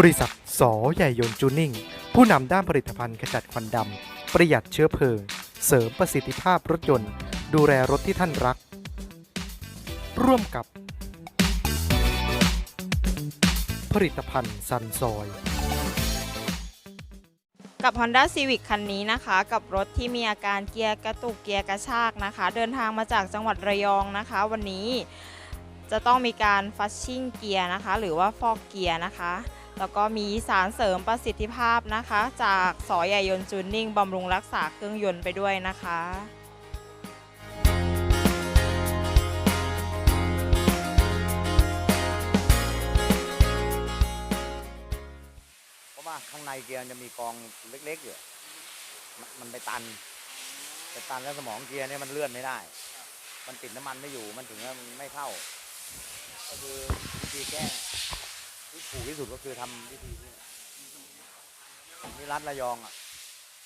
บริษัทสอใหญ่ยนจูนิ่ง ผู้นำด้านผลิตภัณฑ์ขจัดควันดำ ประหยัดเชื้อเพลิง เสริมประสิทธิภาพรถยนต์ ดูแลรถที่ท่านรัก ร่วมกับ ผลิตภัณฑ์ซันซอย กับ Honda Civic คันนี้นะคะ กับรถที่มีอาการเกียร์กระตุกเกียร์กระชากนะคะ เดินทางมาจากจังหวัดระยองนะคะ วันนี้จะต้องมีการฟัชชิ่งเกียร์นะคะ หรือว่าฟอกเกียร์นะคะ แล้วก็มีสารเสริมประสิทธิภาพนะคะ จากสอใหญ่ยนต์จูนนิ่งบำรุงรักษาเครื่องยนต์ไปด้วยนะคะเพราะว่าข้างในเกียร์จะมีกองเล็กๆอยู่ มันไปตัน ไปตันแล้วสมองเกียร์เนี่ยมันเลื่อนไม่ได้ มันติดน้ำมันไม่อยู่ มันถึงมันไม่เข้า ก็คือวิธีแก้ ที่ถูกที่สุดก็คือทำวิธีนี้นี่รัดระยองอะ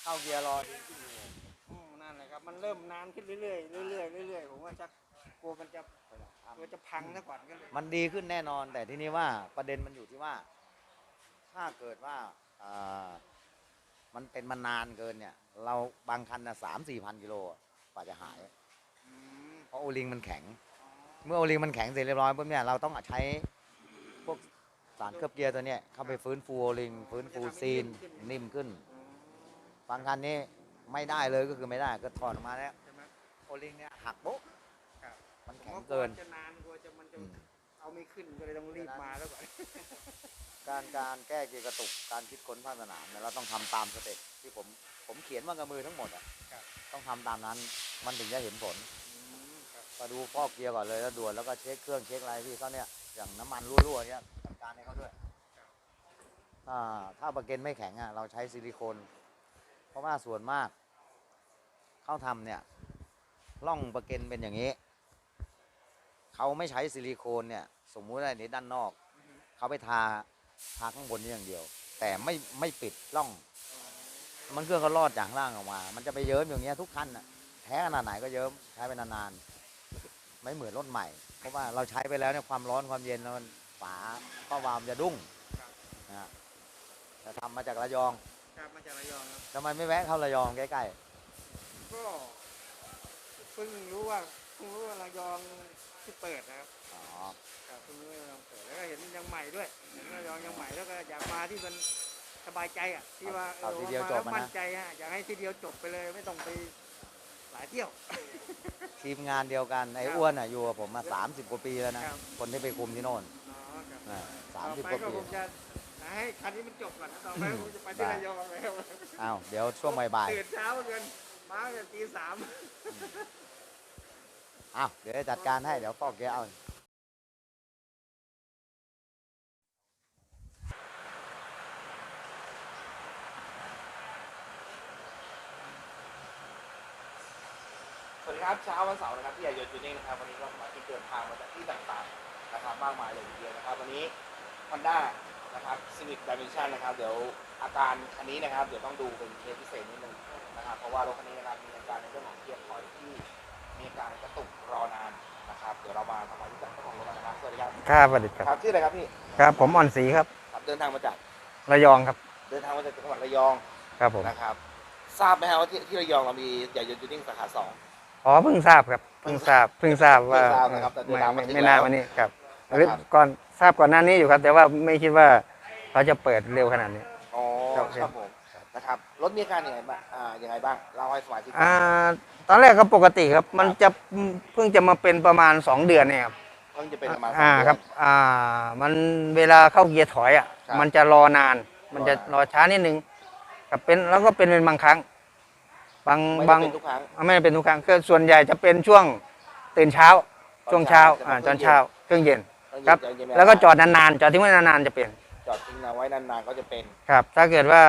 เข้าเกียร์รอดีขึ้นอยู่อืมนั่นแหละครับมันเริ่มนานขึ้นเรื่อยๆเรื่อยๆเรื่อยๆผมว่าชักกลัวมันจะกลัวจะพังซะก่อนก็เลยมันดีขึ้นแน่นอน แต่ทีนี้ว่าประเด็นมันอยู่ที่ว่า ถ้าเกิดว่าอ่ามันเป็นมานานเกินเนี่ย เราบางคันนะสามสี่พันกิโลอะกว่าจะหาย อืมเพราะโอลิงมันแข็ง เมื่อโอลิงมันแข็งเสร็จเรียบร้อยปุ๊บเนี่ยเราต้องใช้พวก สารเคลือบเกียร์ตัวเนี้ยเข้าไปฟื้นฟูโอลิง ฟื้นฟูซีนนิ่มขึ้นอืมบางคันนี้ไม่ได้เลยก็คือไม่ได้ก็ถอดออกมาแล้วใช่ไหมโอลิงเนี่ยหักโป๊ะครับมันผมแข็งว่ากลัเกิวนจะนานกลัวจะมันจะอืมเอาไม่ขึ้นก็เลยต้องรีบมาแล้วก่อนการการแก้เกียร์กระตุกการคิดค้นภาคสนามเนี่ยเราต้องทำตามสเต็ปที่ผมผมเขียนมากับมือทั้งหมดอะครับต้องทำตามนั้นมันถึงจะเห็นผลอืมครับก็ดูฟอกเกียร์ก่อนเลยแล้วด่วนแล้วก็เช็คเครื่องเช็คอะไรที่เขาเนี่ยอย่างน้ำมันรั่วๆเนี่ยจัดการให้เขาด้วยถ้าถ้าประเก็นไม่แข็งอะเราใช้ซิลิโคน เพราะว่าส่วนมากเขาทำเนี่ยร่องประเก็นเป็นอย่างนี้ เขาไม่ใช้ซิลิโคนเนี่ยสมมุติอะไรในด้านนอก เขาไปทาทาข้างบนนี่อย่างเดียว แต่ไม่ไม่ปิดร่อง มันเครื่องก็รอดจากข้างล่างออกมา มันจะไปเยิ้มอย่างเงี้ยทุกคันอะแท้ขนาดไหนก็เยิ้มใช้ไปนานๆไม่เหมือนรถใหม่ เพราะว่าเราใช้ไปแล้วเนี่ยความร้อนความเย็นมัน ฝาข้อวาล์วมนจะดุ้งนะฮะแต่ทำมาจากระยองครับมาจากระยองครับ ทำไมไม่แวะเข้าระยองใกล้ก็เพิ่งรู้ว่าเพิ่งรู้ว่าระยองที่เปิดนะครับๆอ๋อครับเพิ่งรู้ว่าระยองเปิดแล้วก็เห็นยังใหม่ด้วยเห็นระยองยังใหม่แล้วก็อยากมาที่มันสบายใจอะที่ว่าเอาเออทีเดียวมาจแล้บวมามั่นนะใจฮะอยากให้ทีเดียวจบไปเลยไม่ต้องไปหลายเที่ยว ทีมงานเดียวกันไอ้ครับอ้วนอะอยู่กับผมมา 30 กว่าปีแล้วนะครับ คนที่ไปคุมที่โน่นอ๋อครับ สามต่อสิบไปกว่าก็ปีผมจะให้คันนี้มันจบก่อนนะต่อไปผมจะไปที่ได้ระยองแล้วอ้าว เดี๋ยวช่วงบ่ายตื่นเช้าเกินมาตั้งแต่ตีสาม ๆอ้าว เดี๋ยวจะจัดการให้ เดี๋ยวฟอกเกียร์เอา สวัสดีครับเช้าวันเสาร์นะครับที่ใหญ่ยนต์จูนิ่งนะครับวันนี้ก็มาที่เดินทางมาจากที่ต่างๆ นะครับมากมายเลยทีเดียวนะครับวันนี้ Honda นะครับ Civic Dimension นะครับเดี๋ยวอาการคันนี้นะครับเดี๋ยวต้องดูเป็นเคสพิเศษนิดนึงนะครับเพราะว่ารถคันนี้นะครับมีอาการในเรื่องของเกียร์ถอยที่มีอาการกระตุกรอนานนะครับเดี๋ยวเรามาทำความรู้จักเจ้าของรถกันนะครับสวัสดีครับครับสวัสดีครับครับชื่ออะไรครับพี่ครับผมอ่อนศรีครับ ครับเดินทางมาจากระยองครับ เดินทางมาจากจังหวัดระยองครับผมนะครับทราบไหมครับว่าที่ที่ระยองเรามีใหญ่ยนต์จูนิ่งสาขาสอง อ๋อเพิ่งทราบครับเพิ่งทราบเพิ่งทราบว่าเพิ่งทราบนะครับแต่เดินไม่ทางมาไม่ถึงไม่นานแล้ววันนี้ครับนะครับหรือ ก่อนทราบก่อนหน้านี้อยู่ครับ แต่ว่าไม่คิดว่าเขาจะเปิดเร็วขนาดนี้ อ๋อครับครับผม นะครับ รถมีอาการยังไงบ้างอ่ายังไงบ้างเล่าให้สมาชิกฟังอ่า ตอนแรกก็ปกติครับ มันจะเพิ่งจะมาเป็นประมาณ 2 เดือนเนี่ยครับ เพิ่งจะเป็นประมาณอ่าสงเดือนครับ อ่า มันเวลาเข้าเกียร์ถอยอะ ครับมันจะรอนาน มันจะรอนานรอช้านิดนึงครับเป็นแล้วก็เป็นเป็นบางครั้ง บางไม่บาได้งเป็นทุกครั้งไม่ได้เป็นทุกครั้งคือส่วนใหญ่จะเป็นช่วงตื่นเช้า ช่วงเช้าอ่าตอนเช้าเครื่องเย็น ครับ เย็นๆแล้วก็จอดนานๆจอดทิ้งไว้นานๆจะเป็นจอดทิ้งเอาไว้นานๆก็จะเป็นครับ ถ้าเกิดว่า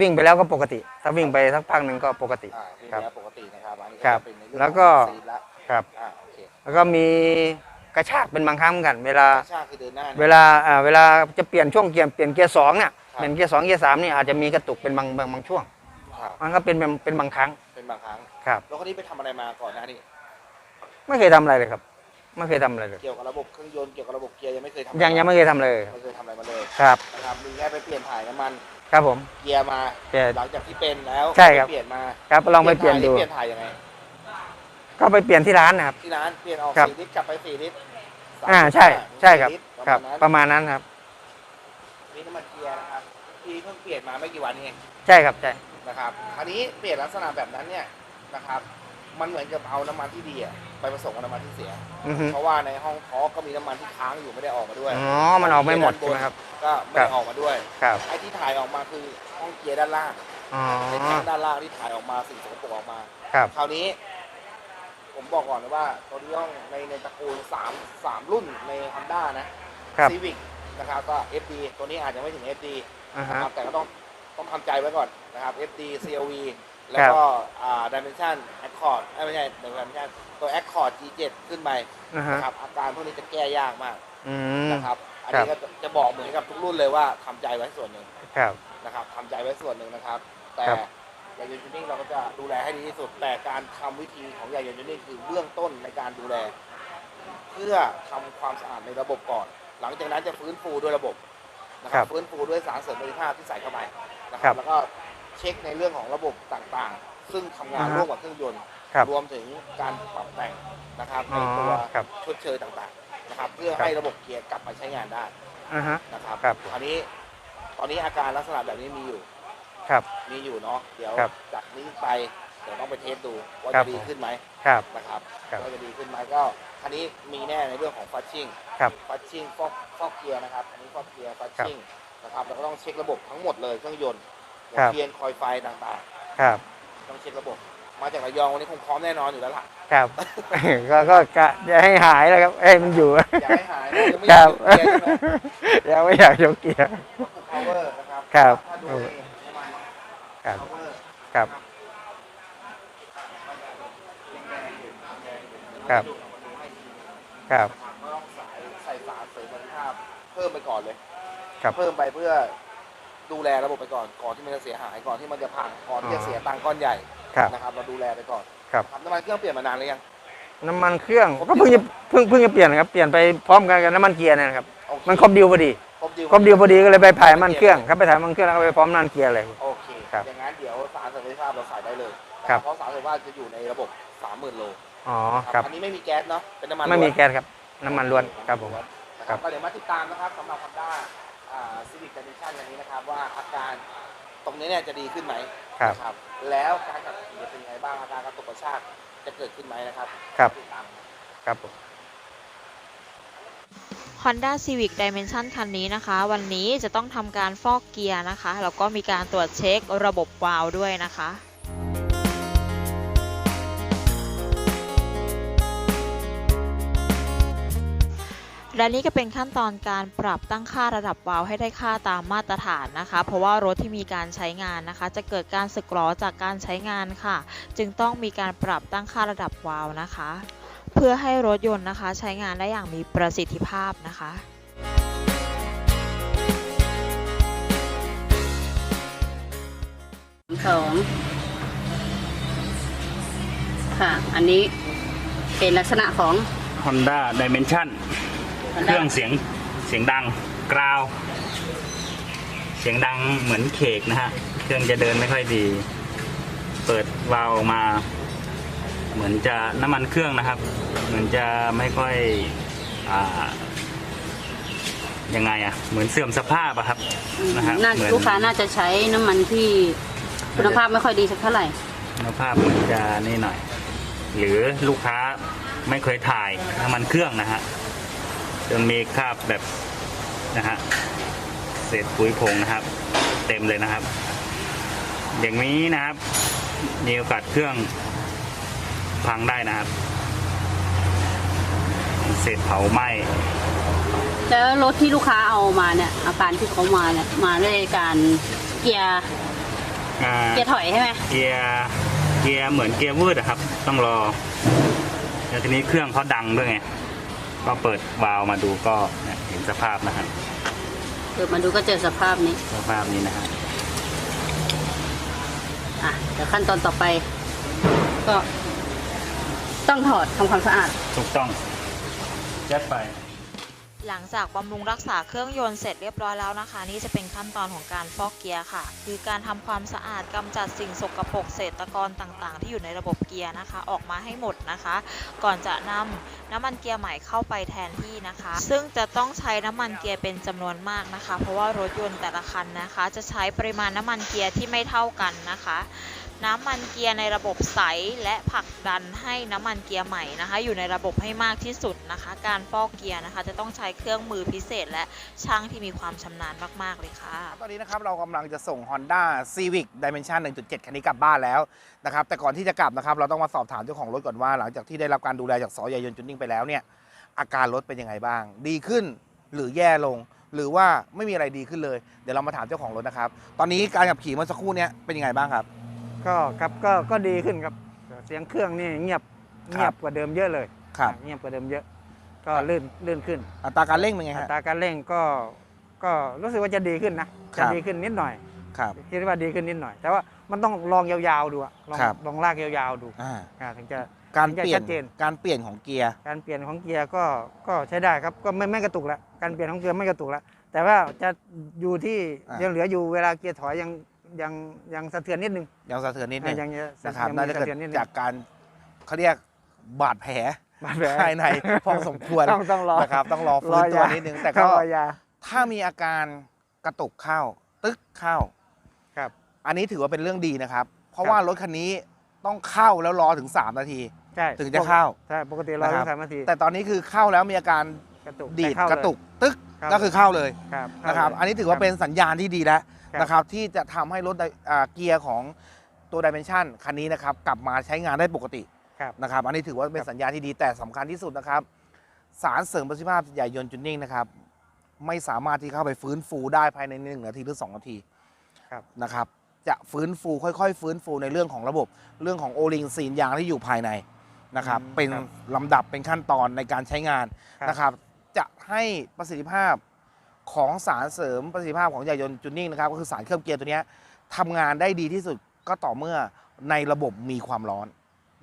วิ่งไปแล้วก็ปกติ ถ้าวิ่งไปสักพักหนึ่งก็ปกติอ่านี่ครับ แล้วปกตินะครับอันนี้ครับจะเป็นในเรื่องแล้วก็ ของซีนละครับ อ่าโอเคแล้วก็มีกระชากเป็นบางครั้งเหมือนกัน เวลา ชาคือเดินหน้าเวลาอ่าเวลาจะเปลี่ยนช่วงเกียร์เปลี่ยนเกียร์สองเนี่ยครับ เปลี่ยนเกียร์สองเกียร์สามนี่อาจจะมีกระตุกเป็นบางบางบางช่วง ครับมันก็เป็นเป็นเป็นบางครั้งเป็นบางครั้งครับ แล้วคนนี้ไปทำอะไรมาก่อนหน้านี้ไม่เคยทำอะไรเลยครับ ไม่เคยทำอะไรเลย เกี่ยวกับระบบเครื่องยนต์เกี่ยวกับระบบเกียร์ยังไม่เคยทำยังยังไม่เคยทำเลยไม่เคยทำอะไรมาเลยครับ นะครับมีแค่ไปเปลี่ยนถ่ายน้ำมันครับผมเกียร์มา เปลี่ยน หลังจากที่เป็นแล้วใช่ครับ ไปเปลี่ยนมาครับลองไปเปลี่ยนดู เปลี่ยนถ่ายยังไงก็ไปเปลี่ยนที่ร้านนะครับ ที่ร้านเปลี่ยนออกครับ สี่ลิตรกลับไปสี่ลิตรสมอ่าลิตรใช่ ใช่ครับ สี่ลิตครับปประระมาณนั้นครับมาณนั้นนี่น้ำมันเกียร์นะครับที่เพิ่งเปลี่ยนมาไม่กี่วันเองใช่ครับใช่นะครับคราวนี้เปลี่ยนลักษณะแบบนั้นเนี่ยนะครับ มันเหมือนกับเอาน้ำมันที่ดีอะไปผสมกับน้ำมันที่เสีย อือฮึเพราะว่าในห้องท้อก็มีน้ำมันที่ค้างอยู่ไม่ได้ออกมาด้วย อ๋อ มันออกไม่หมดใช่ไหมครับ ก็ไม่ครัได้บออกมาด้วย ครับ ไอ้ที่ถ่ายออกมาคือห้องเกียร์ด้านล่างอ๋อในแทงด้านล่างที่ถ่ายออกมาสิ่งสกปรกออกมา ครับ คราวนี้ ผมบอกก่อนเลยว่าตัวที่ต้องในในตระกูลสามสามรุ่นใน Honda นะครับ Civic นะครับก็ FD ตัวนี้อาจจะไม่ถึง FD อ่านะฮะครับแต่ก็ต้องต้องทำใจไว้ก่อนนะครับ FD CLV แล้วก็อ่า Dimension Accord เอ้ยไม่ใช่ Dimension ตัว Accord G7 ขึ้นไปอ่าฮะนะครับอาการพวกนี้จะแก้ยากมากอืม นะครับ อันนี้ก็จะบอกเหมือนกับทุกรุ่นเลยว่าทำใจไว้ส่วนหนึ่งครับ นะครับทำใจไว้ส่วนหนึ่งนะครับ แต่ครับ ยาโยนจูนิ่งเราก็จะดูแลให้ดีที่สุด แต่การทำวิธีของยาโยนจูนิ่งคือเบื้องต้นในการดูแล เพื่อทำความสะอาดในระบบก่อน หลังจากนั้นจะฟื้นฟูด้วยระบบนะคครัรับบ ฟื้นฟูด้วยสารเสริมประสิทธิภาพที่ใส่เข้าไปนะคครัรับบแล้วก็เช็คในเรื่องของระบบต่างๆซึ่งทำงานอ่าฮะร่วมกับเครื่องยนต์ครับรวมถึงการปรับแต่งนะครับในอ๋อตัวครับชดเชยต่างๆนะครับ เพื่อครับ ให้ระบบเกียร์กลับมาใช้งานได้อ่าฮะ นะครับครับ อันนี้ตอนนี้อาการลักษณะแบบนี้มีอยู่ครับ มีอยู่เนาะเดี๋ยวครับจากนี้ไปเดี๋ยวต้องไปเทสดูว่าครัจะบ ดีขึ้นไหมครับ นะครับครับว่าจะดีขึ้นไหมก็อันนี้มีแน่ในเรื่องของฟัชชิ่งครับฟัชชิ่งฟอกฟอกเกียร์นะครับอันนี้ฟอกเกียร์ฟัชครับชิ่งนะครับแล้วก็ต้องเช็คระบบทั้งหมดเลยเครื่องยนต์หัวครับเทียนคอยไฟต่างครับๆ ต้องเช็คระบบ มาจากระยองวันนี้คงพร้อมแน่นอนอยู่แล้วล่ะครับ ก็ก็กะจะให้หายแล้วครับให้มันอยู่ อยากให้หายนะยังไม่คอยารักบเกียร์ใช่ไหมยังไม่อยากยกเกียร์ก็คือ power นะครับครับ ถ้าดูในน้ำมันครับ power ครับ ครับ ครับ ก็ต้องสายใส่สารเสริมประสิทธิภาพ เพิ่มไปก่อนเลย ครับ เพิ่มไปเพื่อ ดูแลระบบไปก่อนก่อนที่มันจะเสียหายก่อนที่มันจะพังก่อนที่จะเสียตังค์ก้อนใหญ่ครับ นะครับเราดูแลไปก่อนครับ น้ำมันเครื่องเปลี่ยนมานานหรือยัง น้ำมันเครื่องก็เพิ่งจะเพิ่งเพิ่งจะเปลี่ยนนะครับเปลี่ยนไปพร้อมกันกับน้ำมันเกียร์เนยนะครับโอเคมันครบดีลพอดีครบดีลครบดีลพอดีก็เลยไปถ่ายน้ำมันเครื่องครับไปถ่ายน้ำมันเครื่องแล้วก็ไปพร้อมน้ำมันเกียร์เลย โอเคครับอย่างนั้นเดี๋ยวสารเสริมประสิทธิภาพเราใส่ได้เลยครับ เพราะสารเสริมประสิทธิภาพจะอยู่ในระบบ 30,000โลอ๋อนะครับ อันนี้ไม่มีแก๊สเนาะเป็นน้ำมันไม่มีล้วนแก๊สครับ น้ำมันล้วนครับผม นะคครัรับบก็เดี๋ยวมาติดตามนะครับสำหรับ Honda อ่า Civic Condition อันนี้นะครับว่าอาการตรงนี้เนี่ยจะดีขึ้นไหมครับนะครับแล้วการขับขี่จะเป็นยังไงบ้างอาการกระตุกกระชากจะเกิดขึ้นไหมนะครับครับติดตามครับผม Honda Civic Dimension คันนี้นะคะ วันนี้จะต้องทำการฟอกเกียร์นะคะแล้วก็มีการตรวจเช็คระบบวาล์วด้วยนะคะ และนี่ก็เป็นขั้นตอนการปรับตั้งค่าระดับวาล์วให้ได้ค่าตามมาตรฐานนะคะ เพราะว่ารถที่มีการใช้งานนะคะ จะเกิดการสึกหรอจากการใช้งานค่ะ จึงต้องมีการปรับตั้งค่าระดับวาล์วนะคะ เพื่อให้รถยนต์นะคะ ใช้งานได้อย่างมีประสิทธิภาพนะคะสองค่ะ อันนี้เป็นลักษณะของ Honda Dimension เครื่องเสียงเสียงดังกราว เสียงดังเหมือนเคกนะฮะ เครื่องจะเดินไม่ค่อยดี เปิดวาล์วออกมา เหมือนจะน้ำมันเครื่องนะครับ เหมือนจะไม่ค่อยอ่ายังไงอะเหมือนเสื่อมสภาพอะครับนะฮะน่าเหมือนลูกค้าน่าจะใช้น้ำมันที่คุณภาพไม่ค่อยดีสักเท่าไหร่คุณภาพเหมือนจะนี่หน่อย หรือลูกค้าไม่เคยถ่ายน้ำมันเครื่องนะฮะ จนมีคราบแบบนะฮะเศษปุ๋ยผงนะครับ เต็มเลยนะครับ อย่างนี้นะครับมีโอกาสเครื่องพังได้นะครับ เศษเผาไหม้แล้วรถที่ลูกค้าเอามาเนี่ยอาการที่เขามาเนี่ยมาด้วยการเกียร์อ่าเกียร์ถอยใช่ไหมเกียร์เกียร์เหมือนเกียร์วืดอะครับ ต้องรอ แล้วทีนี้เครื่องเขาดังด้วยไง ก็เปิดวาล์วมาดูก็เนี่ยเห็นสภาพนะครับเกิดมาดูก็เจอสภาพนี้ สภาพนี้นะฮะอะเดี๋ยวขั้นตอนต่อไป ก็ต้องถอดทำความสะอาด ถูกต้องยัดไป หลังจากบำรุงรักษาเครื่องยนต์เสร็จเรียบร้อยแล้วนะคะ นี่จะเป็นขั้นตอนของการฟอกเกียร์ค่ะ คือการทำความสะอาดกำจัดสิ่งสกปรกเศษตะกอนต่างๆ ที่อยู่ในระบบเกียร์นะคะ ออกมาให้หมดนะคะ ก่อนจะนำน้ำมันเกียร์ใหม่เข้าไปแทนที่นะคะ ซึ่งจะต้องใช้น้ำมันเกียร์เป็นจำนวนมากนะคะ เพราะว่ารถยนต์แต่ละคันนะคะ จะใช้ปริมาณน้ำมันเกียร์ที่ไม่เท่ากันนะคะ น้ำมันเกียร์ในระบบใสและผลักดันให้น้ำมันเกียร์ใหม่นะคะ อยู่ในระบบให้มากที่สุดนะคะ การฟอกเกียร์นะคะ จะต้องใช้เครื่องมือพิเศษ และช่างที่มีความชำนาญมาก ๆ เลยค่ะ ตอนนี้นะครับเรากำลังจะส่ง Honda Civic Dimension 1.7 คันนี้กลับบ้านแล้วนะครับ แต่ก่อนที่จะกลับนะครับ เราต้องมาสอบถามเจ้าของรถก่อนว่าหลังจากที่ได้รับการดูแลจากสอยายนจุนนิ่งไปแล้วเนี่ยอาการรถเป็นยังไงบ้าง ดีขึ้นหรือแย่ลง หรือว่าไม่มีอะไรดีขึ้นเลย เดี๋ยวเรามาถามเจ้าของรถนะครับ ตอนนี้การขับขี่เมื่อสักครู่เนี้เป็นยังไงบ้างครับ ก็ครับก็ก็ดีขึ้นครับ เสียงเครื่องนี่เงียบครับเงียบกว่าเดิมเยอะเลยครับเงียบกว่าเดิมเยอะ ก็ลื่นลื่นขึ้น อัตราการเร่งเป็นไงอัฮะตราการเร่งก็ก็รู้สึกว่าจะดีขึ้นนะครัจะบดีขึ้นนิดหน่อยครับคิดว่าดีขึ้นนิดหน่อย แต่ว่ามันต้องลองยาวๆดูอะลองครับลองลากยาวๆดูอ่าอ่าถึงจะการถึงจะเปลี่ยชันดเจนการเปลี่ยนของเกียร์ การเปลี่ยนของเกียร์ก็ก็ใช้ได้ครับก็ไม่ไม่กระตุกแล้วการเปลี่ยนของเกียร์ไม่กระตุกแล้วแต่ว่าจะอยู่ที่อ่ายัยังเหลืออยู่เวลาเกียร์ถอยยัง ยังยังสะเทือนนิดนึงยังสะเทือนนิดนึงอ่ายังยังนะครับยังน่ามีจะสะเกิดเทือนนิดนึงจากการเขาเรียกบาดแผลบาดแผลภายในพอสมควรต้องต้องรอนะครับ ต้องรอฟื้นรอตัวยานิดนึงแต่ต้ก็องรอยาถ้ามีอาการกระตุกเข้า ตึกเข้าครับ อันนี้ถือว่าเป็นเรื่องดีนะครับ เพราะครับว่ารถคันนี้ต้องเข้าแล้วรอถึง 3 นาทีใช่ถึงจะเข้าใช่ปกติรอนะครับถึงสามนาทีแต่ตอนนี้คือเข้าแล้วมีอาการกระตุกดีดแต่เข้ากระตุกตึกครับก็คือเข้าเลยครับนะครับเข้าเลยอันนี้ถือว่าเป็นสัญญาณที่ดีแล้ว ครับนะครับที่จะทำให้รถไดอ่าเกียร์ของตัวดิเมนชันคันนี้นะครับกลับมาใช้งานได้ปกติครับ นะครับ อันนี้ถือว่าเป็นครับสัญญาณที่ดีแต่สำคัญที่สุดนะครับ สารเสริมประสิทธิภาพใหญ่ยนต์จุนนิ่งนะครับ ไม่สามารถที่เข้าไปฟื้นฟูได้ภายในหนึ่งนาทีหรือ 2 นาทีครับ นะครับ จะฟื้นฟูค่อยๆ ฟื้นฟูในเรื่องของระบบ เรื่องของโอลิงซีนยางที่อยู่ภายในนะครับ อืมเป็นครับลำดับเป็นขั้นตอนในการใช้งานครับ นะครับ จะให้ประสิทธิภาพ ของสารเสริมประสิทธิภาพของใหญ่ยนต์จุนนิ่งนะครับก็คือสารเคลือบเกียร์ตัวเนี้ยทำงานได้ดีที่สุดก็ต่อเมื่อในระบบมีความร้อน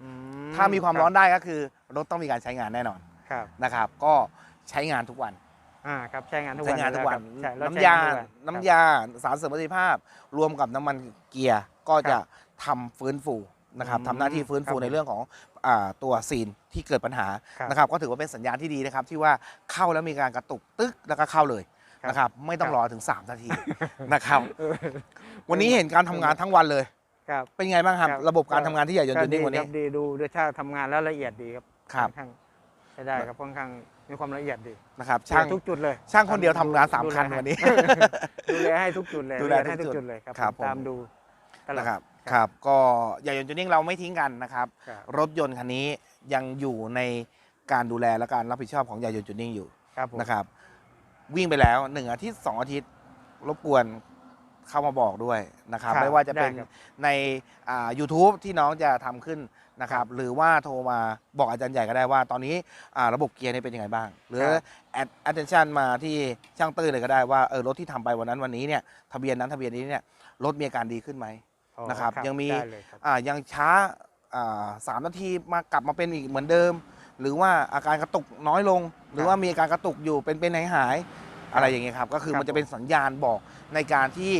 อืถ้ามีความร้อนได้ก็คือรถต้องมีการใช้งานแน่นอนครับนะครับ ก็ใช้งานทุกวันอ่าครับใช้งานทุกวันใช้งานทุกวันใช่รถน้ำใช้ยางทุกวัครับน้ำยาสารเสริมประสิทธิภาพ รวมกับน้ำมันเกียร์ก็จะทำฟื้นฟูนะครับอืมทำหน้าที่ฟื้นฟูครับผมในเรื่องของอาตัวซีนที่เกิดปัญหาครับนะครับ ก็ถือว่าเป็นสัญญาณที่ดีนะครับ ที่ว่าเข้าแล้วมีการกระตุกตึ๊กแล้วก็เข้าเลยครับ นะครับ ไม่ต้องครับรอถึง 3 นาทีนะครับเออวันนี้เห็นการทำงานทั้งวันเลย ครับ เป็นไงบ้างครับ ครับ ระบบการทำงานที่ใหญ่ยนต์จุนนิ่งวันก็ดีนี้ครับดีดูด้วยชาติทำงานแล้วละเอียดดีครับครับ อนข้างใช้ได้ครับค่อนข้างมีความละเอียดดีนะครับช่างทุกจุดเลยช่างคนเดียวทำงานสามดูแลคันให้วันนี้ ดูแลให้ทุกจุดเลยดูแลให้ทุทุกกจุจุดดเลยครับครับผม ตามผมดูตลอด นะครับครับ ก็ใหญ่ยนต์จุนนิ่งเราไม่ทิ้งกันนะครับ ครับ รถยนต์คันนี้ยังอยู่ในการดูแลและการรับผิดชอบของใหญ่ยนต์จุนนิ่งอยู่ ครับผม นะครับ วิ่งไปแล้วหนึ่งอาทิตย์สองอาทิตย์รบกวนเข้ามาบอกด้วยนะครับ ครับไม่ว่าจะเป็นได้ครับ ในอ่า YouTube ที่น้องจะทำขึ้นนะครับ หรือว่าโทรมาบอกอาจารย์ใหญ่ก็ได้ว่า ตอนนี้อ่าระบบเกียร์นี่เป็นยังไงบ้าง หรือครับแอด attention มาที่ช่างตื้อเลยก็ได้ว่าเออรถที่ทำไปวันนั้นวันนี้เนี่ยทะเบียนนั้นทะเบียนนี้เนี่ยรถมีอาการดีขึ้นไหม อ๋อนะครับยังมี ได้เลยครับ อ่ายังช้าอ่าสามนาทีมากลับมาเป็นอีกเหมือนเดิม หรือว่าอาการกระตุกน้อยลง หรือว่ามีอาการกระตุกอยู่เป็นเป็นหายหายๆอะไรอย่างเงี้ยครับก็คือครับมันจะเป็นสัญญาณบอกในการที่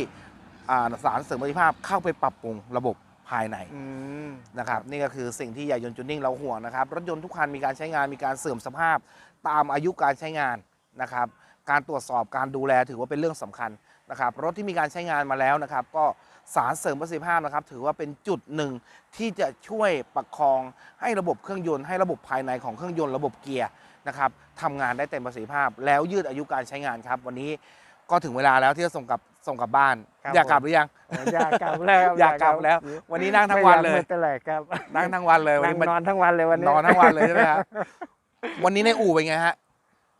อ่าสารเสริมประสิทธิภาพเข้าไปปรับปรุงระบบภายในอืมนะครับนี่ก็คือสิ่งที่ใหญ่ยนต์จุนนิ่งเราห่วงนะครับ รถยนต์ทุกคันมีการใช้งานมีการเสื่อมสภาพ ตามอายุการใช้งานนะครับ การตรวจสอบการดูแลถือว่าเป็นเรื่องสำคัญ นะครับรถที่มีการใช้งานมาแล้วนะครับ ก็สารเสริมประสิทธิภาพนะครับ ถือว่าเป็นจุดหนึ่งที่จะช่วยประคองให้ระบบเครื่องยนต์ให้ระบบภายในของเครื่องยนต์ระบบเกียร์นะครับทำงานได้เต็มประสิทธิภาพ แล้วยืดอายุการใช้งานครับ วันนี้ก็ถึงเวลาแล้วที่จะส่งกลับส่งกลับบ้าน ครับอยากกลับผมหรือยัง อยากกลับแล้วอยากกลับแล้ว วันนี้นั่งทั้งวันเลย ไม่เป็นไรครับนั่งทั้งวันเลยวันนั่งนี้มันนอนทั้งวันเลยวันนี้นอนทั้งวันเลยใช่ไหมครับวันนี้ในอู่เป็นไงฮะ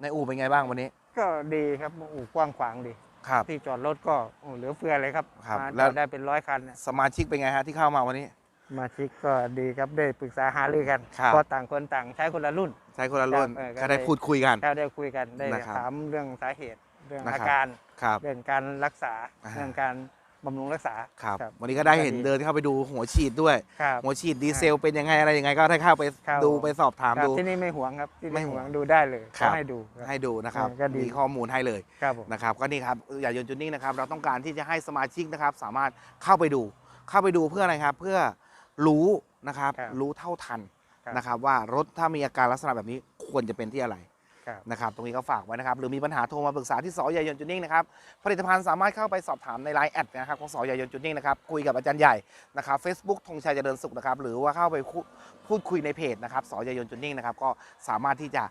ในอู่เป็นไงบ้างวันนี้ ก็ดีครับอู่กว้างขวางดี ครับ ที่จอดรถก็โอ้เหลือเฟือเลยครับครับมาแล้วจอดได้เป็นร้อยคันน่ะสมาชิกเป็นไงฮะที่เข้ามาวันนี้ สมาชิกก็ดีครับได้ปรึกษาหารือกันครับเพราะต่างคนต่างใช้คนละรุ่น ใช้คนละรุ่นครับเออก็ก็ได้ ได้พูดคุยกันก็ได้คุยกันได้นะครับถามเรื่องสาเหตุเรื่องนะครับ อาการ ครับ เรื่องการรักษาอ่า เรื่องการ บำรุงรักษาครับครับ วันนี้ก็ได้เห็นก็ดีเดินเข้าไปดูหัวฉีดด้วย ครับหัวฉีดดีเซลเป็นยังไงอะไรยังไงก็ได้เข้าไปครับดูไปสอบถามครับดู ที่นี่ไม่หวงครับที่ไม่นี่หหววงงดูได้เลยครับก็ให้ดูครับ ให้ดูนะครับเออก็ดี มีข้อมูลให้เลย ครับผม นะครับก็นี่ครับอย่ายนต์จุนนิ่งนะครับเราต้องการที่จะให้สมาชิกนะครับ สามารถเข้าไปดู เข้าไปดูเพื่ออะไรครับ เพื่อรู้นะครับ ครับรู้เท่าทันครับนะครับ ว่ารถถ้ามีอาการลักษณะแบบนี้ควรจะเป็นที่อะไรครับ นะครับตรงนี้ก็ฝากไว้นะครับ หรือมีปัญหาโทรมาปรึกษาที่สอยายนต์จุนนิ่งนะครับผลิตภัณฑ์สามารถเข้าไปสอบถามในไลน์แอดนะครับของสอยายนต์จุนนิ่งนะครับคุยกับอาจารย์ใหญ่นะครับ Facebook ธงชัยเจริญสุขนะครับหรือว่าเข้าไปพูดพูดคุยในเพจนะครับสอยายนต์จุนนิ่งนะครับก็สามารถที่จะ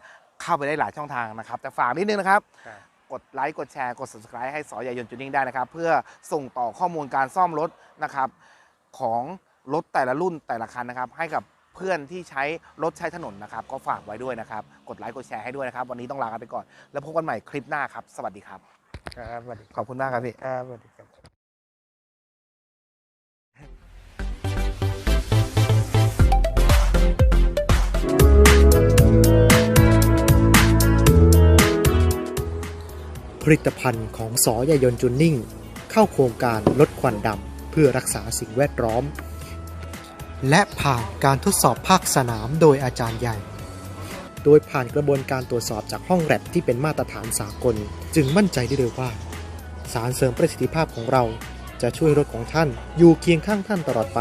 เข้าไปได้หลายช่องทางนะครับแต่ฝากนิดนึงนะครับครับกดไลค์กดแชร์กด subscribe ให้สอยายนต์จูนิ่งได้นะครับ เพื่อส่งต่อข้อมูลการซ่อมรถนะครับของรถแต่ละรุ่นแต่ละคันนะครับให้กับ เพื่อนที่ใช้รถใช้ถนนนะครับ ก็ฝากไว้ด้วยนะครับ กดไลค์กดแชร์ให้ด้วยนะครับ วันนี้ต้องลากันไปก่อน แล้วพบกันใหม่คลิปหน้าครับ สวัสดีครับ ครับสวัสดีขอบคุณมากครับพี่ ครับสวัสดีครับผลิตภัณฑ์ของสอยายนต์จุนนิ่ง เข้าโครงการลดควันดำเพื่อรักษาสิ่งแวดล้อม และผ่านการทดสอบภาคสนามโดยอาจารย์ใหญ่ โดยผ่านกระบวนการตรวจสอบจากห้องแรบที่เป็นมาตรฐานสากล จึงมั่นใจได้เลยว่า สารเสริมประสิทธิภาพของเราจะช่วยรถของท่านอยู่เคียงข้างท่านตลอดไป